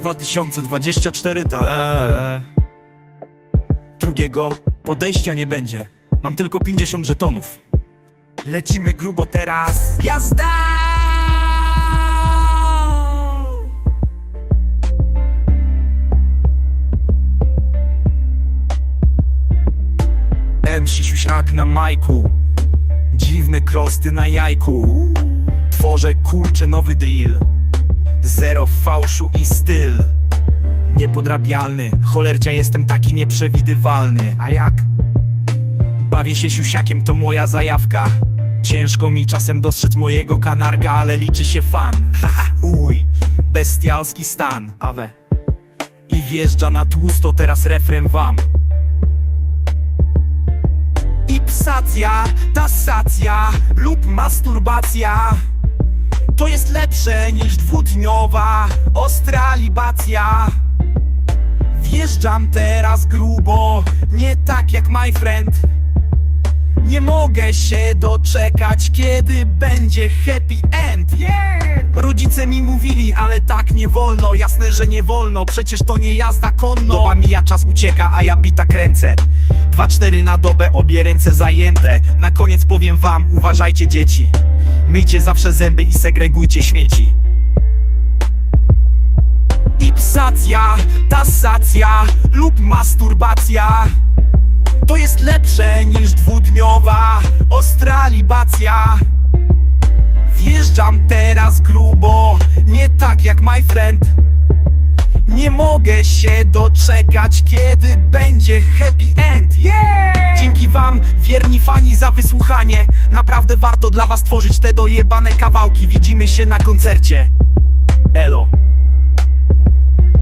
2024 ta eee. Drugiego podejścia nie będzie. Mam tylko 50 żetonów. Lecimy grubo teraz. Jazda! MC siusiak na majku Dziwne krosty na jajku Tworzę kurczę nowy deal Zero fałszu i styl. Niepodrabialny Cholercia jestem taki nieprzewidywalny. A jak? Bawię się siusiakiem, to moja zajawka. Ciężko mi czasem dostrzec mojego kanarga Ale liczy się fan. Haha, uj Bestialski stan. Awe I wjeżdża na tłusto teraz refren wam. Ipsacja, tasacja lub masturbacja To jest lepsze niż dwudniowa ostra libacja Wjeżdżam teraz grubo, nie tak jak my friend. Nie mogę się doczekać, kiedy będzie happy end. Yeah! Rodzice mi mówili, ale tak nie wolno. Jasne, że nie wolno, przecież to nie jazda konno. Doba mija, czas ucieka, a ja bita kręcę. Dwa cztery na dobę, obie ręce zajęte. Na koniec powiem wam, uważajcie dzieci Myjcie zawsze zęby i segregujcie śmieci. Ipsacja, tasacja lub masturbacja. To jest lepsze niż dwudniowa ostra libacja Wjeżdżam teraz grubo, nie tak jak my friend. Nie mogę się doczekać, kiedy będzie happy end. Yeah! Wam, wierni fani, za wysłuchanie. Naprawdę warto dla was tworzyć te dojebane kawałki. Widzimy się na koncercie. Elo